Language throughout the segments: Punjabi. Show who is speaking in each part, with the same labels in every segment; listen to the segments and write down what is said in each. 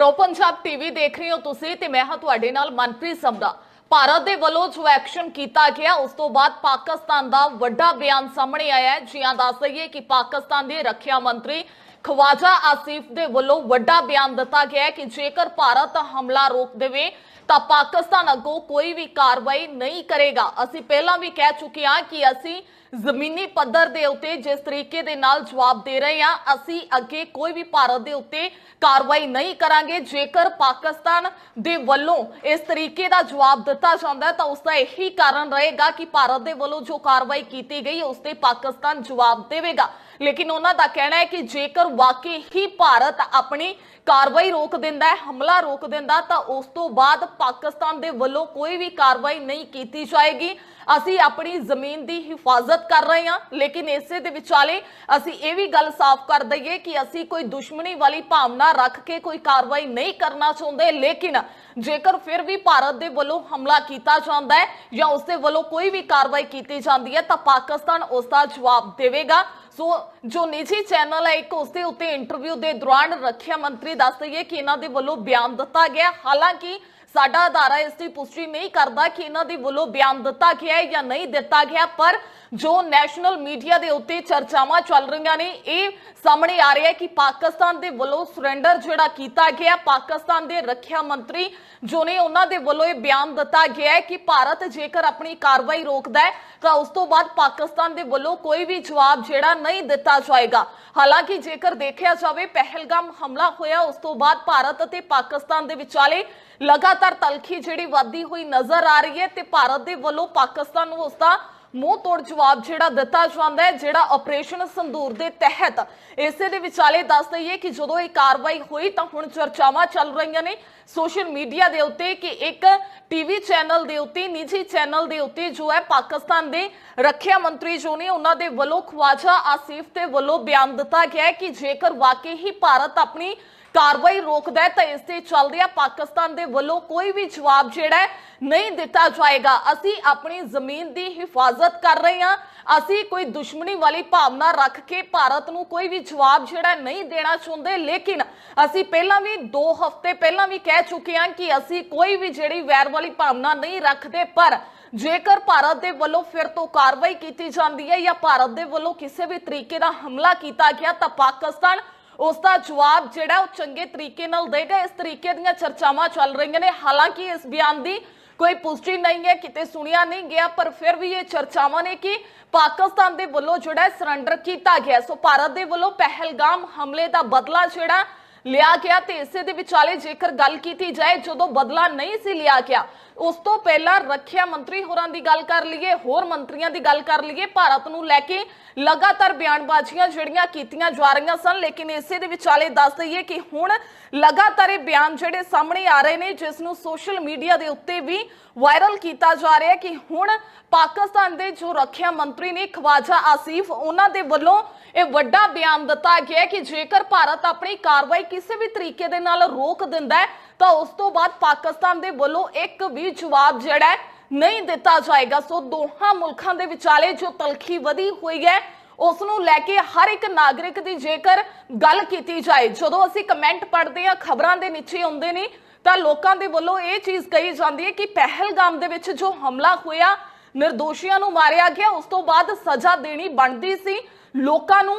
Speaker 1: ਪ੍ਰੋ ਪੰਜਾਬ ਟੀਵੀ ਦੇਖ ਰਹੇ ਹੋ ਤੁਸੀਂ ਤੇ ਮੈਂ ਹਾਂ ਤੁਹਾਡੇ ਨਾਲ ਮਨਪ੍ਰੀਤ ਸਮਰਾ ਭਾਰਤ ਦੇ ਵੱਲੋਂ ਜੋ ਐਕਸ਼ਨ ਕੀਤਾ ਗਿਆ, ਉਸ ਤੋਂ ਬਾਅਦ ਪਾਕਿਸਤਾਨ ਦਾ ਵੱਡਾ ਬਿਆਨ ਸਾਹਮਣੇ ਆਇਆ ਹੈ। ਜੀਆਂ ਦੱਸ ਦਈਏ ਕਿ ਪਾਕਿਸਤਾਨ ਦੇ ਰੱਖਿਆ ਮੰਤਰੀ ਖਵਾਜਾ ਆਸਿਫ ਦੇ ਵੱਲੋਂ ਵੱਡਾ ਬਿਆਨ ਦਿੱਤਾ ਗਿਆ ਹੈ ਕਿ ਜੇਕਰ ਭਾਰਤ ਹਮਲਾ ਰੋਕ ਦੇਵੇ, ਤਾਂ ਪਾਕਿਸਤਾਨ ਅੱਗੋਂ ਕੋਈ ਵੀ ਕਾਰਵਾਈ ਨਹੀਂ ਕਰੇਗਾ। ਅਸੀਂ ਪਹਿਲਾਂ ਵੀ ਕਹਿ ਚੁੱਕੇ ਹਾਂ ਕਿ ਅਸੀਂ ਜ਼ਮੀਨੀ ਪੱਧਰ ਦੇ ਉੱਤੇ ਜਿਸ ਤਰੀਕੇ ਦੇ ਨਾਲ ਜਵਾਬ ਦੇ ਰਹੇ ਹਾਂ, ਅਸੀਂ ਅੱਗੇ ਕੋਈ ਵੀ ਭਾਰਤ ਦੇ ਉੱਤੇ ਕਾਰਵਾਈ ਨਹੀਂ ਕਰਾਂਗੇ। ਜੇਕਰ ਪਾਕਿਸਤਾਨ ਦੇ ਵੱਲੋਂ ਇਸ ਤਰੀਕੇ ਦਾ ਜਵਾਬ ਦਿੱਤਾ ਜਾਂਦਾ ਤਾਂ ਉਸ ਦਾ ਇਹੀ ਕਾਰਨ ਰਹੇਗਾ ਕਿ ਭਾਰਤ ਦੇ ਵੱਲੋਂ ਜੋ ਕਾਰਵਾਈ ਕੀਤੀ ਗਈ, ਉਸ ਤੇ ਪਾਕਿਸਤਾਨ ਜਵਾਬ ਦੇਵੇਗਾ। ਲੇਕਿਨ ਉਹਨਾਂ ਦਾ ਕਹਿਣਾ ਹੈ ਕਿ ਜੇਕਰ ਵਾਕਈ ਹੀ ਭਾਰਤ ਆਪਣੀ ਕਾਰਵਾਈ ਰੋਕ ਦਿੰਦਾ ਹੈ, ਹਮਲਾ ਰੋਕ ਦਿੰਦਾ ਤਾਂ ਉਸ ਤੋਂ ਬਾਅਦ ਪਾਕਿਸਤਾਨ ਦੇ ਵੱਲੋਂ ਕੋਈ ਵੀ ਕਾਰਵਾਈ ਨਹੀਂ ਕੀਤੀ ਜਾਏਗੀ। ਅਸੀਂ ਆਪਣੀ ਜ਼ਮੀਨ ਦੀ ਹਿਫਾਜ਼ਤ ਕਰ ਰਹੇ ਹਾਂ, ਲੇਕਿਨ ਇਸੇ ਦੇ ਵਿਚਾਲੇ ਅਸੀਂ ਇਹ ਵੀ ਗੱਲ ਸਾਫ਼ ਕਰ ਦਈਏ ਕਿ ਅਸੀਂ ਕੋਈ ਦੁਸ਼ਮਣੀ ਵਾਲੀ ਭਾਵਨਾ ਰੱਖ ਕੇ ਕੋਈ ਕਾਰਵਾਈ ਨਹੀਂ ਕਰਨਾ ਚਾਹੁੰਦੇ, ਲੇਕਿਨ ਜੇਕਰ ਫਿਰ ਵੀ ਭਾਰਤ ਦੇ ਵੱਲੋਂ ਹਮਲਾ ਕੀਤਾ ਜਾਂਦਾ ਹੈ ਜਾਂ ਉਸ ਦੇ ਵੱਲੋਂ ਕੋਈ ਵੀ ਕਾਰਵਾਈ ਕੀਤੀ ਜਾਂਦੀ ਹੈ, ਤਾਂ ਪਾਕਿਸਤਾਨ ਉਸ ਦਾ ਜਵਾਬ ਦੇਵੇਗਾ। ਸੋ ਜੋ ਨਿੱਜੀ ਚੈਨਲ ਹੈ, ਇੱਕ ਉਸ ਦੇ ਉੱਤੇ ਇੰਟਰਵਿਊ ਦੇ ਦੌਰਾਨ ਰੱਖਿਆ ਮੰਤਰੀ ਦੱਸ ਦਈਏ ਕਿ ਇਹਨਾਂ ਦੇ ਵੱਲੋਂ ਬਿਆਨ ਦਿੱਤਾ ਗਿਆ। ਹਾਲਾਂਕਿ ਸਾਡਾ ਅਦਾਰਾ ਇਸ ਦੀ ਪੁਸ਼ਟੀ ਨਹੀਂ ਕਰਦਾ ਕਿ ਇਹਨਾਂ ਦੇ ਵੱਲੋਂ ਬਿਆਨ ਦਿੱਤਾ ਗਿਆ ਹੈ ਜਾਂ ਨਹੀਂ ਦਿੱਤਾ ਗਿਆ, ਪਰ ਜੋ ਨੈਸ਼ਨਲ ਮੀਡੀਆ ਦੇ ਉੱਤੇ ਚਰਚਾਵਾਂ ਚੱਲ ਰਹੀਆਂ ਨੇ, ਇਹ ਸਾਹਮਣੇ ਆ ਰਿਹਾ ਹੈ ਕਿ ਪਾਕਿਸਤਾਨ ਦੇ ਵੱਲੋਂ ਸਰੈਂਡਰ ਜਿਹੜਾ ਕੀਤਾ ਗਿਆ, ਪਾਕਿਸਤਾਨ ਦੇ ਰੱਖਿਆ ਮੰਤਰੀ ਜੋ ਨੇ ਉਹਨਾਂ ਦੇ ਵੱਲੋਂ ਇਹ ਬਿਆਨ ਦਿੱਤਾ ਗਿਆ ਹੈ ਕਿ ਭਾਰਤ ਜੇਕਰ ਆਪਣੀ ਕਾਰਵਾਈ ਰੋਕਦਾ ਹੈ, ਤਾਂ ਉਸ ਤੋਂ ਬਾਅਦ ਪਾਕਿਸਤਾਨ ਦੇ ਵੱਲੋਂ ਕੋਈ ਵੀ ਜਵਾਬ ਜਿਹੜਾ ਨਹੀਂ ਦਿੱਤਾ ਜਾਏਗਾ। ਹਾਲਾਂਕਿ ਜੇਕਰ ਦੇਖਿਆ ਜਾਵੇ, ਪਹਿਲਗਾਮ ਹਮਲਾ ਹੋਇਆ, ਉਸ ਤੋਂ ਬਾਅਦ ਭਾਰਤ ਅਤੇ ਪਾਕਿਸਤਾਨ ਦੇ ਵਿਚਾਲੇ ਲਗਾਤਾਰ ਤਲਖੀ ਜਿਹੜੀ ਵੱਧਦੀ ਹੋਈ ਨਜ਼ਰ ਆ ਰਹੀ ਹੈ ਤੇ ਭਾਰਤ ਦੇ ਵੱਲੋਂ ਪਾਕਿਸਤਾਨ ਨੂੰ ਉਸ ਦਾ ਮੂੰਹ ਤੋੜ ਜਵਾਬ ਜਿਹੜਾ ਦਿੱਤਾ ਜਾਂਦਾ ਹੈ, ਜਿਹੜਾ ਆਪਰੇਸ਼ਨ ਸੰਦੂਰ ਦੇ ਤਹਿਤ। ਇਸੇ ਦੇ ਵਿਚਾਲੇ ਦੱਸ ਦਈਏ ਕਿ ਜਦੋਂ ਇਹ ਕਾਰਵਾਈ ਹੋਈ ਤਾਂ ਹੁਣ ਚਰਚਾਵਾਂ ਚੱਲ ਰਹੀਆਂ ਨੇ ਸੋਸ਼ਲ ਮੀਡੀਆ ਦੇ ਉੱਤੇ ਕਿ ਇੱਕ ਟੀਵੀ ਚੈਨਲ ਦੇ ਉੱਤੇ, ਨਿੱਜੀ ਚੈਨਲ ਦੇ ਉੱਤੇ ਜੋ ਹੈ ਪਾਕਿਸਤਾਨ ਦੇ ਰੱਖਿਆ ਮੰਤਰੀ ਜੋ ਨੇ ਉਹਨਾਂ ਦੇ ਵੱਲੋਂ ਖਵਾਜਾ ਆਸਿਫ ਦੇ ਵੱਲੋਂ ਬਿਆਨ ਦਿੱਤਾ ਗਿਆ ਕਿ ਜੇਕਰ ਵਾਕਈ ਹੀ ਭਾਰਤ ਆਪਣੀ ਕਾਰਵਾਈ ਰੋਕਦਾ ਹੈ ਤਾਂ ਇਸ ਦੇ ਆ ਪਾਕਿਸਤਾਨ ਦੇ ਵੱਲੋਂ ਕੋਈ ਵੀ ਜਵਾਬ ਜਿਹੜਾ ਨਹੀਂ ਦਿੱਤਾ ਜਾਏਗਾ। ਅਸੀਂ ਆਪਣੀ ਜ਼ਮੀਨ ਦੀ ਹਿਫਾਜ਼ਤ ਕਰ ਰਹੇ ਹਾਂ। ਅਸੀਂ ਕੋਈ ਦੁਸ਼ਮਣੀ ਵਾਲੀ ਭਾਵਨਾ ਰੱਖ ਕੇ ਭਾਰਤ ਨੂੰ ਕੋਈ ਵੀ ਜਵਾਬ ਜਿਹੜਾ ਨਹੀਂ ਦੇਣਾ ਚਾਹੁੰਦੇ। ਲੇਕਿਨ ਅਸੀਂ ਪਹਿਲਾਂ ਵੀ 2 ਹਫ਼ਤੇ ਪਹਿਲਾਂ ਵੀ ਕਹਿ ਚੁੱਕੇ ਹਾਂ ਕਿ ਅਸੀਂ ਕੋਈ ਵੀ ਜਿਹੜੀ ਵੈਰ ਵਾਲੀ ਭਾਵਨਾ ਨਹੀਂ ਰੱਖਦੇ, ਪਰ ਜੇਕਰ ਭਾਰਤ ਦੇ ਵੱਲੋਂ ਫਿਰ ਤੋਂ ਕਾਰਵਾਈ ਕੀਤੀ ਜਾਂਦੀ ਹੈ ਜਾਂ ਭਾਰਤ ਦੇ ਵੱਲੋਂ ਕਿਸੇ ਵੀ ਤਰੀਕੇ ਦਾ ਹਮਲਾ ਕੀਤਾ ਗਿਆ ਤਾਂ ਪਾਕਿਸਤਾਨ ਉਸ ਦਾ ਜਵਾਬ ਜਿਹੜਾ ਉਹ ਚੰਗੇ ਤਰੀਕੇ ਨਾਲ ਦੇਗਾ। ਇਸ ਤਰੀਕੇ ਦੀਆਂ ਚਰਚਾਵਾਂ ਚੱਲ ਰਹੀਆਂ ਨੇ। ਹਾਲਾਂਕਿ ਇਸ ਬਿਆਨ ਦੀ ਕੋਈ ਪੁਸ਼ਟੀ ਨਹੀਂ ਹੈ, ਕਿਤੇ ਸੁਣਿਆ ਨਹੀਂ ਗਿਆ, ਪਰ ਫਿਰ ਵੀ ਇਹ ਚਰਚਾਵਾਂ ਨੇ ਕਿ ਪਾਕਿਸਤਾਨ ਦੇ ਵੱਲੋਂ ਜਿਹੜਾ ਸਰੈਂਡਰ ਕੀਤਾ ਗਿਆ। ਸੋ ਭਾਰਤ ਦੇ ਵੱਲੋਂ ਪਹਿਲਗਾਮ ਹਮਲੇ ਦਾ ਬਦਲਾ ਜਿਹੜਾ ਲਿਆ ਗਿਆ ਤੇ ਇਸੇ ਦੇ ਵਿਚਾਲੇ ਜੇਕਰ ਗੱਲ ਕੀਤੀ ਜਾਏ, ਜਦੋਂ ਬਦਲਾ ਨਹੀਂ ਸੀ ਲਿਆ ਗਿਆ, ਉਸ ਤੋਂ ਪਹਿਲਾਂ ਰੱਖਿਆ ਮੰਤਰੀ ਹੋਰਾਂ ਦੀ ਗੱਲ ਕਰ ਲਈਏ, ਹੋਰ ਮੰਤਰੀਆਂ ਦੀ ਗੱਲ ਕਰ ਲਈਏ, ਭਾਰਤ ਨੂੰ ਲੈ ਕੇ ਲਗਾਤਾਰ ਬਿਆਨਬਾਜ਼ੀਆਂ ਜਿਹੜੀਆਂ ਕੀਤੀਆਂ ਜਾ ਰਹੀਆਂ ਸਨ, ਲੇਕਿਨ ਇਸੇ ਦੇ ਵਿਚਾਲੇ ਦੱਸ ਦਈਏ ਕਿ ਹੁਣ ਲਗਾਤਾਰ ਇਹ ਬਿਆਨ ਜਿਹੜੇ ਸਾਹਮਣੇ ਆ ਰਹੇ ਨੇ, ਜਿਸ ਨੂੰ ਸੋਸ਼ਲ ਮੀਡੀਆ ਦੇ ਉੱਤੇ ਵੀ ਵਾਇਰਲ ਕੀਤਾ ਜਾ ਰਿਹਾ ਹੈ ਕਿ ਹੁਣ ਪਾਕਿਸਤਾਨ ਦੇ ਜੋ ਰੱਖਿਆ ਮੰਤਰੀ ਨੇ ਖਵਾਜਾ ਆਸਿਫ, ਉਹਨਾਂ ਦੇ ਵੱਲੋਂ ਇਹ ਵੱਡਾ ਬਿਆਨ ਦਿੱਤਾ ਗਿਆ ਕਿ ਜੇਕਰ ਭਾਰਤ ਆਪਣੀ ਕਾਰਵਾਈ ਕਿਸੇ ਵੀ ਤਰੀਕੇ ਦੇ ਨਾਲ ਰੋਕ ਦਿੰਦਾ ਹੈ, ਤਾਂ ਉਸ ਤੋਂ ਬਾਅਦ ਪਾਕਿਸਤਾਨ ਦੇ ਵੱਲੋਂ ਇੱਕ ਵੀ ਜਵਾਬ ਜਿਹੜਾ ਨਹੀਂ ਦਿੱਤਾ ਜਾਏਗਾ। ਸੋ ਦੋਹਾਂ ਮੁਲਕਾਂ ਦੇ ਵਿਚਾਲੇ ਜੋ ਤਲਖੀ ਵਧੀ ਹੋਈ ਹੈ ਉਸ ਨੂੰ ਲੈ ਕੇ ਹਰ ਇੱਕ ਨਾਗਰਿਕ ਦੀ ਜੇਕਰ ਗੱਲ ਕੀਤੀ ਜਾਏ, ਜਦੋਂ ਅਸੀਂ ਕਮੈਂਟ ਪੜ੍ਹਦੇ ਹਾਂ, ਖਬਰਾਂ ਦੇ ਨੀਚੇ ਆਉਂਦੇ ਨੇ, ਤਾਂ ਲੋਕਾਂ ਦੇ ਵੱਲੋਂ ਇਹ ਚੀਜ਼ ਕਹੀ ਜਾਂਦੀ ਹੈ ਕਿ ਪਹਿਲਗਾਮ ਦੇ ਵਿੱਚ ਜੋ ਹਮਲਾ ਹੋਇਆ ਨਿਰਦੋਸ਼ੀਆਂ ਨੂੰ ਮਾਰਿਆ ਗਿਆ। ਉਸ ਤੋਂ ਬਾਅਦ ਸਜ਼ਾ ਦੇਣੀ ਬਣਦੀ ਸੀ। ਲੋਕਾਂ ਨੂੰ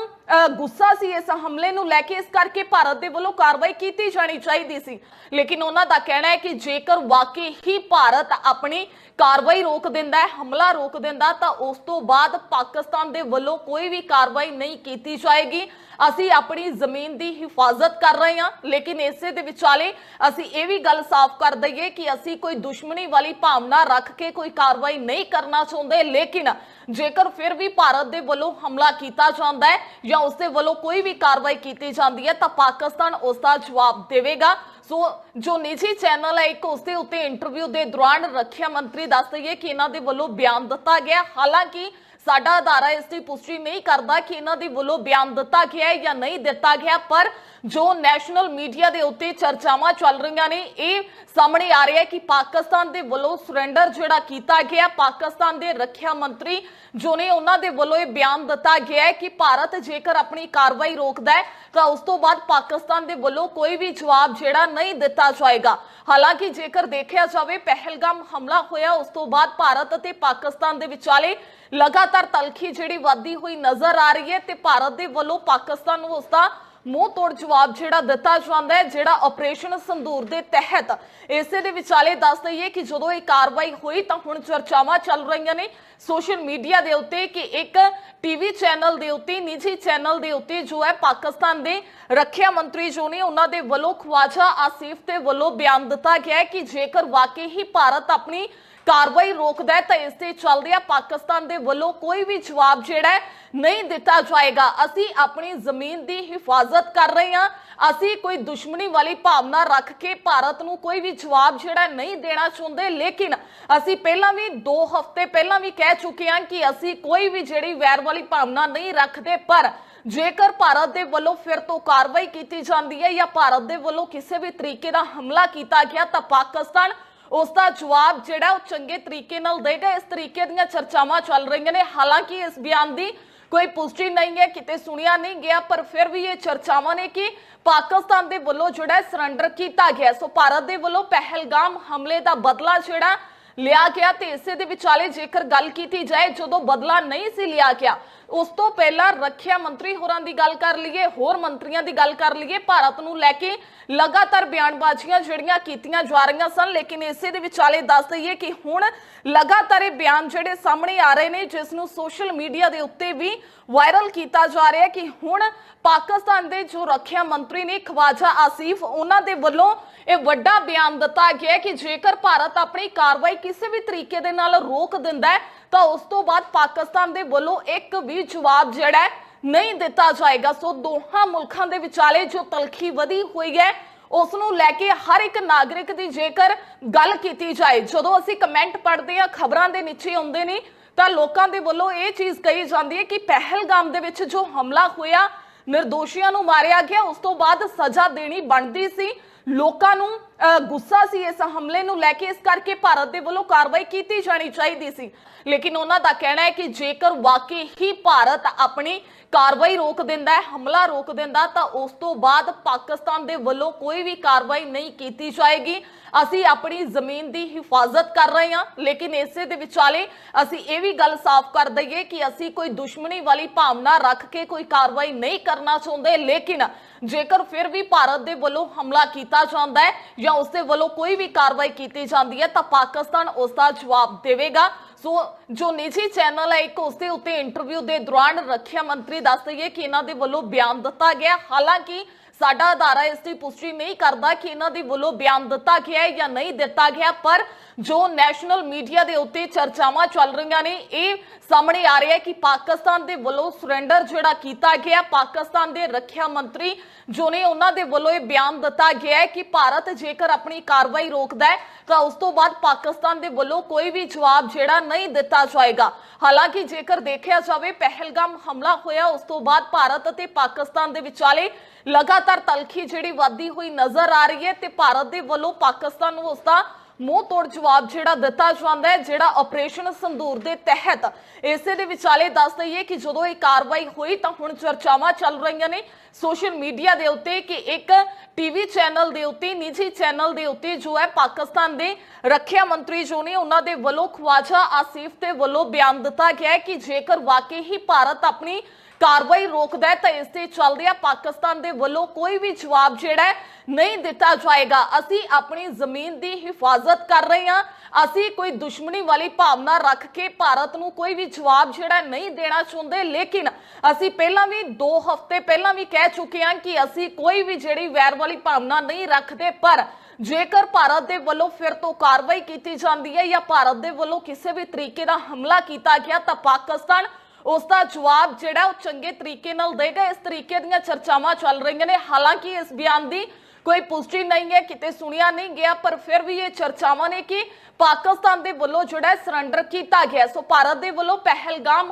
Speaker 1: ਗੁੱਸਾ ਸੀ। ਇਸ ਹਮਲੇ ਨੂੰ ਲੈ ਕੇ ਇਸ ਕਰਕੇ ਭਾਰਤ ਦੇ ਵੱਲੋਂ ਕਾਰਵਾਈ ਕੀਤੀ ਜਾਣੀ ਚਾਹੀਦੀ ਸੀ। ਲੇਕਿਨ ਉਹਨਾਂ ਦਾ ਕਹਿਣਾ ਹੈ ਕਿ ਜੇਕਰ ਵਾਕਈ ਹੀ ਭਾਰਤ ਆਪਣੀ ਕਾਰਵਾਈ ਰੋਕ ਦਿੰਦਾ ਹੈ, ਹਮਲਾ ਰੋਕ ਦਿੰਦਾ ਤਾਂ ਉਸ ਤੋਂ ਬਾਅਦ ਪਾਕਿਸਤਾਨ ਦੇ ਵੱਲੋਂ ਕੋਈ ਵੀ ਕਾਰਵਾਈ ਨਹੀਂ ਕੀਤੀ ਜਾਏਗੀ। ਅਸੀਂ ਆਪਣੀ ਜ਼ਮੀਨ ਦੀ ਹਿਫਾਜ਼ਤ ਕਰ ਰਹੇ ਹਾਂ, ਲੇਕਿਨ ਇਸੇ ਦੇ ਵਿਚਾਲੇ ਅਸੀਂ ਇਹ ਵੀ ਗੱਲ ਸਾਫ਼ ਕਰ ਦਈਏ ਕਿ ਅਸੀਂ ਕੋਈ ਦੁਸ਼ਮਣੀ ਵਾਲੀ ਭਾਵਨਾ ਰੱਖ ਕੇ ਕੋਈ ਕਾਰਵਾਈ ਨਹੀਂ ਕਰਨਾ ਚਾਹੁੰਦੇ, ਲੇਕਿਨ ਜੇਕਰ ਫਿਰ ਵੀ ਭਾਰਤ ਦੇ ਵੱਲੋਂ ਹਮਲਾ ਕੀਤਾ ਜਾਂਦਾ ਹੈ ਜਾਂ ਉਸ ਦੇ ਵੱਲੋਂ ਕੋਈ ਵੀ ਕਾਰਵਾਈ ਕੀਤੀ ਜਾਂਦੀ ਹੈ, ਤਾਂ ਪਾਕਿਸਤਾਨ ਉਸ ਦਾ ਜਵਾਬ ਦੇਵੇਗਾ। ਸੋ ਜੋ ਨਿੱਜੀ ਚੈਨਲ ਹੈ, ਇੱਕ ਉਸ ਦੇ ਉੱਤੇ ਇੰਟਰਵਿਊ ਦੇ ਦੌਰਾਨ ਰੱਖਿਆ ਮੰਤਰੀ ਦੱਸ ਦਈਏ ਕਿ ਇਹਨਾਂ ਦੇ ਵੱਲੋਂ ਬਿਆਨ ਦਿੱਤਾ ਗਿਆ। ਹਾਲਾਂਕਿ ਸਾਡਾ ਅਦਾਰਾ ਇਸ ਦੀ ਪੁਸ਼ਟੀ ਨਹੀਂ ਕਰਦਾ ਕਿ ਇਹਨਾਂ ਦੇ ਵੱਲੋਂ ਬਿਆਨ ਦਿੱਤਾ ਗਿਆ ਹੈ ਜਾਂ ਨਹੀਂ ਦਿੱਤਾ ਗਿਆ, ਪਰ ਜੋ ਨੈਸ਼ਨਲ ਮੀਡੀਆ ਦੇ ਉੱਤੇ ਚਰਚਾਵਾਂ ਚੱਲ ਰਹੀਆਂ ਨੇ, ਇਹ ਸਾਹਮਣੇ ਆ ਰਿਹਾ ਹੈ ਕਿ ਪਾਕਿਸਤਾਨ ਦੇ ਵੱਲੋਂ ਸਰੈਂਡਰ ਜਿਹੜਾ ਕੀਤਾ ਗਿਆ, ਪਾਕਿਸਤਾਨ ਦੇ ਰੱਖਿਆ ਮੰਤਰੀ ਜੋ ਨੇ ਉਹਨਾਂ ਦੇ ਵੱਲੋਂ ਇਹ ਬਿਆਨ ਦਿੱਤਾ ਗਿਆ ਹੈ ਕਿ ਭਾਰਤ ਜੇਕਰ ਆਪਣੀ ਕਾਰਵਾਈ ਰੋਕਦਾ ਹੈ, ਤਾਂ ਉਸ ਤੋਂ ਬਾਅਦ ਪਾਕਿਸਤਾਨ ਦੇ ਵੱਲੋਂ ਕੋਈ ਵੀ ਜਵਾਬ ਜਿਹੜਾ ਨਹੀਂ ਦਿੱਤਾ ਜਾਏਗਾ। ਹਾਲਾਂਕਿ ਜੇਕਰ ਦੇਖਿਆ ਜਾਵੇ, ਪਹਿਲਗਾਮ ਹਮਲਾ ਹੋਇਆ, ਉਸ ਤੋਂ ਬਾਅਦ ਭਾਰਤ ਅਤੇ ਪਾਕਿਸਤਾਨ ਦੇ ਵਿਚਾਲੇ ਲਗਾਤਾਰ ਤਲਖੀ ਜਿਹੜੀ ਵੱਧਦੀ ਹੋਈ ਨਜ਼ਰ ਆ ਰਹੀ ਹੈ ਤੇ ਭਾਰਤ ਦੇ ਵੱਲੋਂ ਪਾਕਿਸਤਾਨ ਨੂੰ ਉਸ ਦਾ ਮੂੰਹ ਤੋੜ ਜਵਾਬ ਜਿਹੜਾ ਦਿੱਤਾ ਜਾਂਦਾ ਹੈ, ਜਿਹੜਾ ਆਪਰੇਸ਼ਨ ਸੰਦੂਰ ਦੇ ਤਹਿਤ। ਇਸੇ ਦੇ ਵਿਚਾਲੇ ਦੱਸ ਦਈਏ ਕਿ ਜਦੋਂ ਇਹ ਕਾਰਵਾਈ ਹੋਈ ਤਾਂ ਹੁਣ ਚਰਚਾਵਾਂ ਚੱਲ ਰਹੀਆਂ ਨੇ ਸੋਸ਼ਲ ਮੀਡੀਆ ਦੇ ਉੱਤੇ ਕਿ ਇੱਕ ਟੀਵੀ ਚੈਨਲ ਦੇ ਉੱਤੇ, ਨਿੱਜੀ ਚੈਨਲ ਦੇ ਉੱਤੇ ਜੋ ਹੈ ਪਾਕਿਸਤਾਨ ਦੇ ਰੱਖਿਆ ਮੰਤਰੀ ਜੋ ਨੇ ਉਹਨਾਂ ਦੇ ਵੱਲੋਂ ਖਵਾਜਾ ਆਸਿਫ ਦੇ ਵੱਲੋਂ ਬਿਆਨ ਦਿੱਤਾ ਗਿਆ ਹੈ ਕਿ ਜੇਕਰ ਵਾਕਈ ਹੀ ਭਾਰਤ ਆਪਣੀ ਕਾਰਵਾਈ ਰੋਕਦਾ ਹੈ ਤਾਂ ਇਸ ਤੇ ਚੱਲਦੇ ਚੱਲਦਿਆਂ ਪਾਕਿਸਤਾਨ ਦੇ ਵੱਲੋਂ ਕੋਈ ਵੀ ਜਵਾਬ ਜਿਹੜਾ ਨਹੀਂ ਦਿੱਤਾ ਜਾਏਗਾ। ਅਸੀਂ ਆਪਣੀ ਜ਼ਮੀਨ ਦੀ ਹਿਫਾਜ਼ਤ ਕਰ ਰਹੇ ਹਾਂ। ਅਸੀਂ ਕੋਈ ਦੁਸ਼ਮਣੀ ਵਾਲੀ ਭਾਵਨਾ ਰੱਖ ਕੇ ਭਾਰਤ ਨੂੰ ਕੋਈ ਵੀ ਜਵਾਬ ਜਿਹੜਾ ਨਹੀਂ ਦੇਣਾ ਚਾਹੁੰਦੇ। ਲੇਕਿਨ ਅਸੀਂ ਪਹਿਲਾਂ ਵੀ 2 ਹਫ਼ਤੇ ਪਹਿਲਾਂ ਵੀ ਕਹਿ ਚੁੱਕੇ ਹਾਂ ਕਿ ਅਸੀਂ ਕੋਈ ਵੀ ਜਿਹੜੀ ਵੈਰ ਵਾਲੀ ਭਾਵਨਾ ਨਹੀਂ ਰੱਖਦੇ। ਪਰ ਜੇਕਰ ਭਾਰਤ ਦੇ ਵੱਲੋਂ ਫਿਰ ਤੋਂ ਕਾਰਵਾਈ ਕੀਤੀ ਜਾਂਦੀ ਹੈ ਜਾਂ ਭਾਰਤ ਦੇ ਵੱਲੋਂ ਕਿਸੇ ਵੀ ਤਰੀਕੇ ਦਾ ਹਮਲਾ ਕੀਤਾ ਗਿਆ ਤਾਂ ਪਾਕਿਸਤਾਨ ਉਸ ਦਾ ਜਵਾਬ ਜਿਹੜਾ ਉਹ ਚੰਗੇ ਤਰੀਕੇ ਨਾਲ ਦੇਗਾ ਇਸ ਤਰੀਕੇ ਦੀਆਂ ਚਰਚਾਵਾਂ ਚੱਲ ਰਹੀਆਂ ਨੇ। ਹਾਲਾਂਕਿ ਇਸ ਬਿਆਨ ਦੀ ਕੋਈ ਪੁਸ਼ਟੀ ਨਹੀਂ ਹੈ, ਕਿਤੇ ਸੁਣਿਆ ਨਹੀਂ ਗਿਆ, ਪਰ ਫਿਰ ਵੀ ਇਹ ਚਰਚਾਵਾਂ ਨੇ ਕਿ ਪਾਕਿਸਤਾਨ ਦੇ ਵੱਲੋਂ ਜਿਹੜਾ ਸਰੈਂਡਰ ਕੀਤਾ ਗਿਆ, ਸੋ ਭਾਰਤ ਦੇ ਵੱਲੋਂ ਪਹਿਲਗਾਮ ਹਮਲੇ ਦਾ ਬਦਲਾ ਜਿਹੜਾ ਲਿਆ ਗਿਆ ਤੇ ਇਸੇ ਦੇ ਵਿਚਾਲੇ ਜੇਕਰ ਗੱਲ ਕੀਤੀ ਜਾਏ, ਜਦੋਂ ਬਦਲਾ ਨਹੀਂ ਸੀ ਲਿਆ ਗਿਆ, ਉਸ ਤੋਂ ਪਹਿਲਾਂ ਰੱਖਿਆ ਮੰਤਰੀ ਹੋਰਾਂ ਦੀ ਗੱਲ ਕਰ ਲਈਏ, ਹੋਰ ਮੰਤਰੀਆਂ ਦੀ ਗੱਲ ਕਰ ਲਈਏ, ਭਾਰਤ ਨੂੰ ਲੈ ਕੇ ਲਗਾਤਾਰ ਬਿਆਨਬਾਜ਼ੀਆਂ ਜਿਹੜੀਆਂ ਕੀਤੀਆਂ ਜਾ ਰਹੀਆਂ ਸਨ, ਲੇਕਿਨ ਇਸੇ ਦੇ ਵਿਚਾਲੇ ਦੱਸ ਦਈਏ ਕਿ ਹੁਣ ਲਗਾਤਾਰ ਇਹ ਬਿਆਨ ਜਿਹੜੇ ਸਾਹਮਣੇ ਆ ਰਹੇ ਨੇ, ਜਿਸ ਨੂੰ ਸੋਸ਼ਲ ਮੀਡੀਆ ਦੇ ਉੱਤੇ ਵੀ ਵਾਇਰਲ ਕੀਤਾ ਜਾ ਰਿਹਾ ਕਿ ਹੁਣ ਪਾਕਿਸਤਾਨ ਦੇ ਜੋ ਰੱਖਿਆ ਮੰਤਰੀ ਨੇ, ਖਵਾਜਾ ਆਸਿਫ, ਉਹਨਾਂ ਦੇ ਵੱਲੋਂ ਇਹ ਵੱਡਾ ਬਿਆਨ ਦਿੱਤਾ ਗਿਆ ਕਿ ਜੇਕਰ ਭਾਰਤ ਆਪਣੀ ਕਾਰਵਾਈ ਕਿਸੇ ਵੀ ਤਰੀਕੇ ਦੇ ਨਾਲ ਰੋਕ ਦਿੰਦਾ ਹੈ, ਤਾਂ ਉਸ ਤੋਂ ਬਾਅਦ ਪਾਕਿਸਤਾਨ ਦੇ ਵੱਲੋਂ ਇੱਕ ਵੀ ਜਵਾਬ ਜਿਹੜਾ ਨਹੀਂ ਦਿੱਤਾ ਜਾਏਗਾ। ਸੋ ਦੋਹਾਂ ਮੁਲਕਾਂ ਦੇ ਵਿਚਾਲੇ ਜੋ ਤਲਖੀ ਵਧੀ ਹੋਈ ਹੈ, ਉਸ ਨੂੰ ਲੈ ਕੇ ਹਰ ਇੱਕ ਨਾਗਰਿਕ ਦੀ ਜੇਕਰ ਗੱਲ ਕੀਤੀ ਜਾਏ, ਜਦੋਂ ਅਸੀਂ ਕਮੈਂਟ ਪੜ੍ਹਦੇ ਹਾਂ, ਖਬਰਾਂ ਦੇ ਨੀਚੇ ਆਉਂਦੇ ਨੇ, ਤਾਂ ਲੋਕਾਂ ਦੇ ਵੱਲੋਂ ਇਹ ਚੀਜ਼ ਕਹੀ ਜਾਂਦੀ ਹੈ ਕਿ ਪਹਿਲਗਾਮ ਦੇ ਵਿੱਚ ਜੋ ਹਮਲਾ ਹੋਇਆ, ਨਿਰਦੋਸ਼ੀਆਂ ਨੂੰ ਮਾਰਿਆ ਗਿਆ, ਉਸ ਤੋਂ ਬਾਅਦ ਸਜ਼ਾ ਦੇਣੀ ਬਣਦੀ ਸੀ। ਲੋਕਾਂ ਨੂੰ ਅਹ, ਗੁੱਸਾ ਸੀ ਇਸ ਹਮਲੇ ਨੂੰ ਲੈ ਕੇ ਇਸ ਕਰਕੇ ਭਾਰਤ ਦੇ ਵੱਲੋਂ ਕਾਰਵਾਈ ਕੀਤੀ ਜਾਣੀ ਚਾਹੀਦੀ ਸੀ। ਲੇਕਿਨ ਉਹਨਾਂ ਦਾ ਕਹਿਣਾ ਹੈ ਕਿ ਜੇਕਰ ਵਾਕਈ ਹੀ ਭਾਰਤ ਆਪਣੀ ਕਾਰਵਾਈ ਰੋਕ ਦਿੰਦਾ ਹੈ ਹਮਲਾ ਰੋਕ ਦਿੰਦਾ ਤਾਂ ਉਸ ਤੋਂ ਬਾਅਦ ਪਾਕਿਸਤਾਨ ਦੇ ਵੱਲੋਂ ਕੋਈ ਵੀ ਕਾਰਵਾਈ ਨਹੀਂ ਕੀਤੀ ਜਾਏਗੀ। ਅਸੀਂ ਆਪਣੀ ਜ਼ਮੀਨ ਦੀ ਹਿਫਾਜ਼ਤ ਕਰ ਰਹੇ ਹਾਂ ਲੇਕਿਨ ਇਸੇ ਦੇ ਵਿਚਾਲੇ ਅਸੀਂ ਇਹ ਵੀ ਗੱਲ ਸਾਫ਼ ਕਰ ਦਈਏ ਕਿ ਅਸੀਂ ਕੋਈ ਦੁਸ਼ਮਣੀ ਵਾਲੀ ਭਾਵਨਾ ਰੱਖ ਕੇ ਕੋਈ ਕਾਰਵਾਈ ਨਹੀਂ ਕਰਨਾ ਚਾਹੁੰਦੇ ਲੇਕਿਨ ਜੇਕਰ ਫਿਰ ਵੀ ਭਾਰਤ ਦੇ ਵੱਲੋਂ ਹਮਲਾ ਕੀਤਾ ਜਾਂਦਾ ਹੈ ਜਾਂ ਉਸ ਦੇ ਵੱਲੋਂ ਕੋਈ ਵੀ ਕਾਰਵਾਈ ਕੀਤੀ ਜਾਂਦੀ ਹੈ, ਤਾਂ ਪਾਕਿਸਤਾਨ ਉਸ ਦਾ ਜਵਾਬ ਦੇਵੇਗਾ। ਸੋ ਜੋ ਨਿੱਜੀ ਚੈਨਲ ਹੈ, ਇੱਕ ਉਸ ਦੇ ਉੱਤੇ ਇੰਟਰਵਿਊ ਦੇ ਦੌਰਾਨ ਰੱਖਿਆ ਮੰਤਰੀ ਦੱਸ ਦਈਏ ਕਿ ਇਹਨਾਂ ਦੇ ਵੱਲੋਂ ਬਿਆਨ ਦਿੱਤਾ ਗਿਆ। ਹਾਲਾਂਕਿ ਸਾਡਾ ਅਦਾਰਾ ਇਸ ਦੀ ਪੁਸ਼ਟੀ ਨਹੀਂ ਕਰਦਾ ਕਿ ਇਹਨਾਂ ਦੇ ਵੱਲੋਂ ਬਿਆਨ ਦਿੱਤਾ ਗਿਆ ਹੈ ਜਾਂ ਨਹੀਂ ਦਿੱਤਾ ਗਿਆ, ਪਰ ਜੋ ਨੈਸ਼ਨਲ ਮੀਡੀਆ ਦੇ ਉੱਤੇ ਚਰਚਾਵਾਂ ਚੱਲ ਰਹੀਆਂ ਨੇ, ਇਹ ਸਾਹਮਣੇ ਆ ਰਿਹਾ ਹੈ ਕਿ ਪਾਕਿਸਤਾਨ ਦੇ ਵੱਲੋਂ ਸਰੈਂਡਰ ਜਿਹੜਾ ਕੀਤਾ ਗਿਆ, ਪਾਕਿਸਤਾਨ ਦੇ ਰੱਖਿਆ ਮੰਤਰੀ ਜੋ ਨੇ ਉਹਨਾਂ ਦੇ ਵੱਲੋਂ ਇਹ ਬਿਆਨ ਦਿੱਤਾ ਗਿਆ ਹੈ ਕਿ ਭਾਰਤ ਜੇਕਰ ਆਪਣੀ ਕਾਰਵਾਈ ਰੋਕਦਾ ਹੈ, ਤਾਂ ਉਸ ਤੋਂ ਬਾਅਦ ਪਾਕਿਸਤਾਨ ਦੇ ਵੱਲੋਂ ਕੋਈ ਵੀ ਜਵਾਬ ਜਿਹੜਾ ਨਹੀਂ ਦਿੱਤਾ ਜਾਏਗਾ। ਹਾਲਾਂਕਿ ਜੇਕਰ ਦੇਖਿਆ ਜਾਵੇ, ਪਹਿਲਗਾਮ ਹਮਲਾ ਹੋਇਆ, ਉਸ ਤੋਂ ਬਾਅਦ ਭਾਰਤ ਅਤੇ ਪਾਕਿਸਤਾਨ ਦੇ ਵਿਚਾਲੇ ਲਗਾਤਾਰ ਤਲਖੀ ਜਿਹੜੀ ਵੱਧਦੀ ਹੋਈ ਨਜ਼ਰ ਆ ਰਹੀ ਹੈ ਤੇ ਭਾਰਤ ਦੇ ਵੱਲੋਂ ਪਾਕਿਸਤਾਨ ਨੂੰ ਉਸ ਦਾ ਮੂੰਹ ਤੋੜ ਜਵਾਬ ਜਿਹੜਾ ਦਿੱਤਾ ਜਾਂਦਾ ਹੈ, ਜਿਹੜਾ ਆਪਰੇਸ਼ਨ ਸੰਦੂਰ ਦੇ ਤਹਿਤ। ਇਸੇ ਦੇ ਵਿਚਾਲੇ ਦੱਸ ਦਈਏ ਕਿ ਜਦੋਂ ਇਹ ਕਾਰਵਾਈ ਹੋਈ ਤਾਂ ਹੁਣ ਚਰਚਾਵਾਂ ਚੱਲ ਰਹੀਆਂ ਨੇ ਸੋਸ਼ਲ ਮੀਡੀਆ ਦੇ ਉੱਤੇ ਕਿ ਇੱਕ ਟੀਵੀ ਚੈਨਲ ਦੇ ਉੱਤੇ, ਨਿੱਜੀ ਚੈਨਲ ਦੇ ਉੱਤੇ ਜੋ ਹੈ ਪਾਕਿਸਤਾਨ ਦੇ ਰੱਖਿਆ ਮੰਤਰੀ ਜੋ ਨੇ ਉਹਨਾਂ ਦੇ ਵੱਲੋਂ ਖਵਾਜਾ ਆਸਿਫ ਦੇ ਵੱਲੋਂ ਬਿਆਨ ਦਿੱਤਾ ਗਿਆ ਕਿ ਜੇਕਰ ਵਾਕਈ ਹੀ ਭਾਰਤ ਆਪਣੀ ਕਾਰਵਾਈ ਰੋਕਦਾ ਹੈ ਤਾਂ ਇਸ ਚੱਲਦੇ ਚੱਲਦਿਆਂ ਪਾਕਿਸਤਾਨ ਦੇ ਵੱਲੋਂ ਕੋਈ ਵੀ ਜਵਾਬ ਜਿਹੜਾ ਨਹੀਂ ਦਿੱਤਾ ਜਾਏਗਾ। ਅਸੀਂ ਆਪਣੀ ਜ਼ਮੀਨ ਦੀ ਹਿਫਾਜ਼ਤ ਕਰ ਰਹੇ ਹਾਂ। ਅਸੀਂ ਕੋਈ ਦੁਸ਼ਮਣੀ ਵਾਲੀ ਭਾਵਨਾ ਰੱਖ ਕੇ ਭਾਰਤ ਨੂੰ ਕੋਈ ਵੀ ਜਵਾਬ ਜਿਹੜਾ ਨਹੀਂ ਦੇਣਾ ਚਾਹੁੰਦੇ। ਲੇਕਿਨ ਅਸੀਂ ਪਹਿਲਾਂ ਵੀ 2 ਹਫ਼ਤੇ ਪਹਿਲਾਂ ਵੀ ਕਹਿ ਚੁੱਕੇ ਹਾਂ ਕਿ ਅਸੀਂ ਕੋਈ ਵੀ ਜਿਹੜੀ ਵੈਰ ਵਾਲੀ ਭਾਵਨਾ ਨਹੀਂ ਰੱਖਦੇ। ਪਰ ਜੇਕਰ ਭਾਰਤ ਦੇ ਵੱਲੋਂ ਫਿਰ ਤੋਂ ਕਾਰਵਾਈ ਕੀਤੀ ਜਾਂਦੀ ਹੈ ਜਾਂ ਭਾਰਤ ਦੇ ਵੱਲੋਂ ਕਿਸੇ ਵੀ ਤਰੀਕੇ ਦਾ ਹਮਲਾ ਕੀਤਾ ਗਿਆ ਤਾਂ ਪਾਕਿਸਤਾਨ ਉਸ ਦਾ ਜਵਾਬ ਜਿਹੜਾ ਉਹ ਚੰਗੇ ਤਰੀਕੇ ਨਾਲ ਦੇਗਾ ਇਸ ਤਰੀਕੇ ਦੀਆਂ ਚਰਚਾਵਾਂ ਚੱਲ ਰਹੀਆਂ ਨੇ। ਹਾਲਾਂਕਿ ਇਸ ਬਿਆਨ ਦੀ ਕੋਈ ਪੁਸ਼ਟੀ ਨਹੀਂ ਹੈ, ਕਿਤੇ ਸੁਣਿਆ ਨਹੀਂ ਗਿਆ, ਪਰ ਫਿਰ ਵੀ ਇਹ ਚਰਚਾਵਾਂ ਨੇ ਕਿ ਪਾਕਿਸਤਾਨ ਦੇ ਵੱਲੋਂ ਜਿਹੜਾ ਸਰੈਂਡਰ ਕੀਤਾ ਗਿਆ। ਸੋ ਭਾਰਤ ਦੇ ਵੱਲੋਂ ਪਹਿਲਗਾਮ